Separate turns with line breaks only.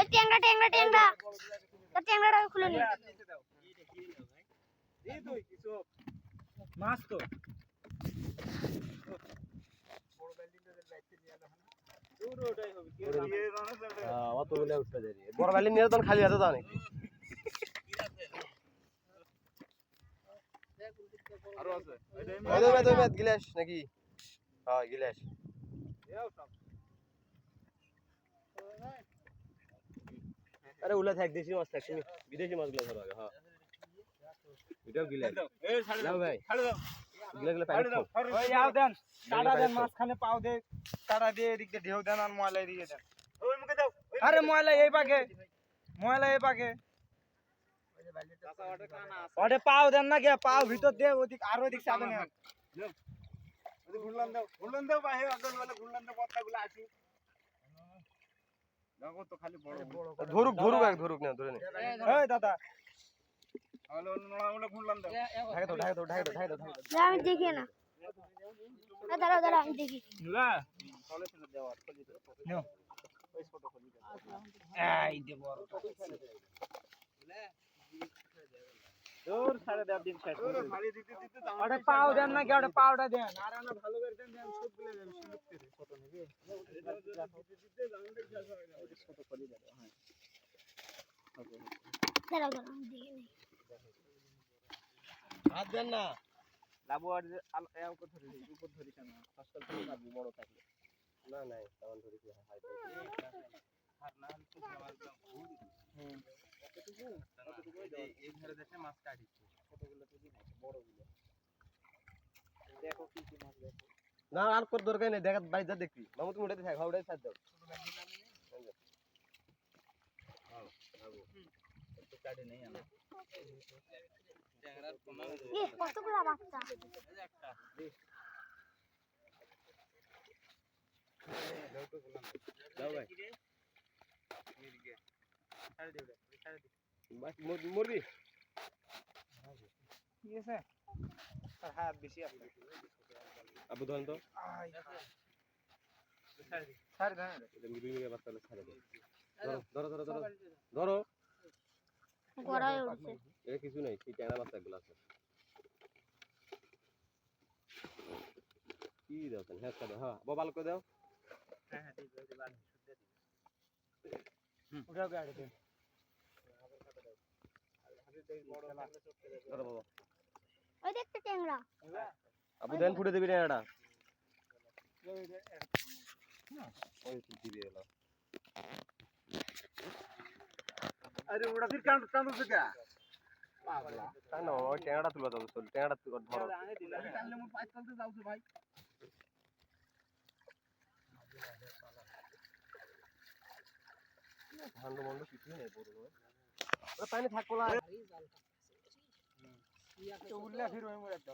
এই ট্যাংরা ট্যাংরা ট্যাংরা। তা ট্যাংরাটা খুলে নি।
মাছ তো।
বড় নিয়ে তখন খালি হাতে দাও নাকি গিলাস নাকি? হ্যাঁ গিলাস। আরে উলা থাক দেশি মাছ থাক তুমি বিদেশি মাছগুলো ধরো আগে হ্যাঁ। এটাও ভাই। গিলা গিলা পানি খাও।
ওই যাও দেন কাটা দেন মাঝখানে পাও দে কাটা দিয়ে এদিক ঢেউ দেন আর ময়লা এদিকে দেন। আরে ময়লা এই পাকে ময়লা এই পাকে। ওটা পাও দেন না কে পাও ভিতর দিয়ে ওদিক আর ওদিক সামনে ঘুরলাম দাও ঘুরলাম দাও ভাই আগল বলে ঘুরলাম দাও পত্তাগুলো আসি দেখো তো খালি বড় বড়
ধরুক ধরুক এক ধরুক না ধরে নে।
এই দাদা।
আমি দেখি না। দাঁড়াও দাঁড়াও আমি দেখি।
এই দূর সাড়ে দেড় দিন শেষ ওটা পাও দেন না কি ওটা পাওটা দেন। আর না ভালো করে দেন দেন সবগুলো দেন সুন্দর করে ছোট নেবে ছোট খলি দেন হ্যাঁ
দাঁড়াও দাঁড়াও আমি দেখি নাই।
হাত দেন না।
লাবু আর যে আল এ উপর ধরে। উপর ধরিস না বড় থাকলে
না নাই তেমন ধরে কি হাই
আর না তো আমার হুম। এই ঘরে দেখে মাছ কাটিছে কতগুলো তো দিন বড়গুলো দেখো কি কি মাছ দেখো
না আর কোর দরকার নেই দেখা বাইরে যা দেখবি মামু তুমি উঠাতে থাক হাওড়ায় ছাড় দাও
তো কাটে নেই আমার ট্যাংরার কোনা
এ কতগুলা বাচ্চা
একটা
দাও ভাই
মির্গে ছাড়ে দে ছাড়ে দে
বাস মুর- মুরগি?
ঠিক আছে? আর হাত বেশি আছে।
আবু ধরেন তো।
আই ছাড়ে দে। ছাড়ে দে।
এটা মিরুই মিরুই বাচ্চা হলে ছাড়ে দাও ধরো ধরো ধরো ধরো ধরো।
গড়ায় উঠছে।
এটা কিছু নেই সেই ট্যাংরা বাচ্চা এগুলো আছে। কি দাও তাহলে? হ্যাঁ দাও হ্যাঁ। বাবা ভালো করে দাও।
হ্যাঁ হ্যাঁ ঠিক আছে শুদ্ধ দি উঠাও গাড়ি দে
ধরো বাবা।
ওই দেখতে ট্যাংরা।
আবু দেন ফুটে দিবি ট্যাংরাটা ওই তো দিবি এলো।
আরে ওটা ফির কান কান তো কা? পাগলা।
তাই না ওই ট্যাংরাটা তুলে দাও চল। ট্যাংরাটা তুলে ধরো।
আনে মু পাঁচ কালতে যাওছ ভাই।
ধান মন্ড কিছুই নেই বড় ওরা পানি থাকব
উল্লা ফির একটা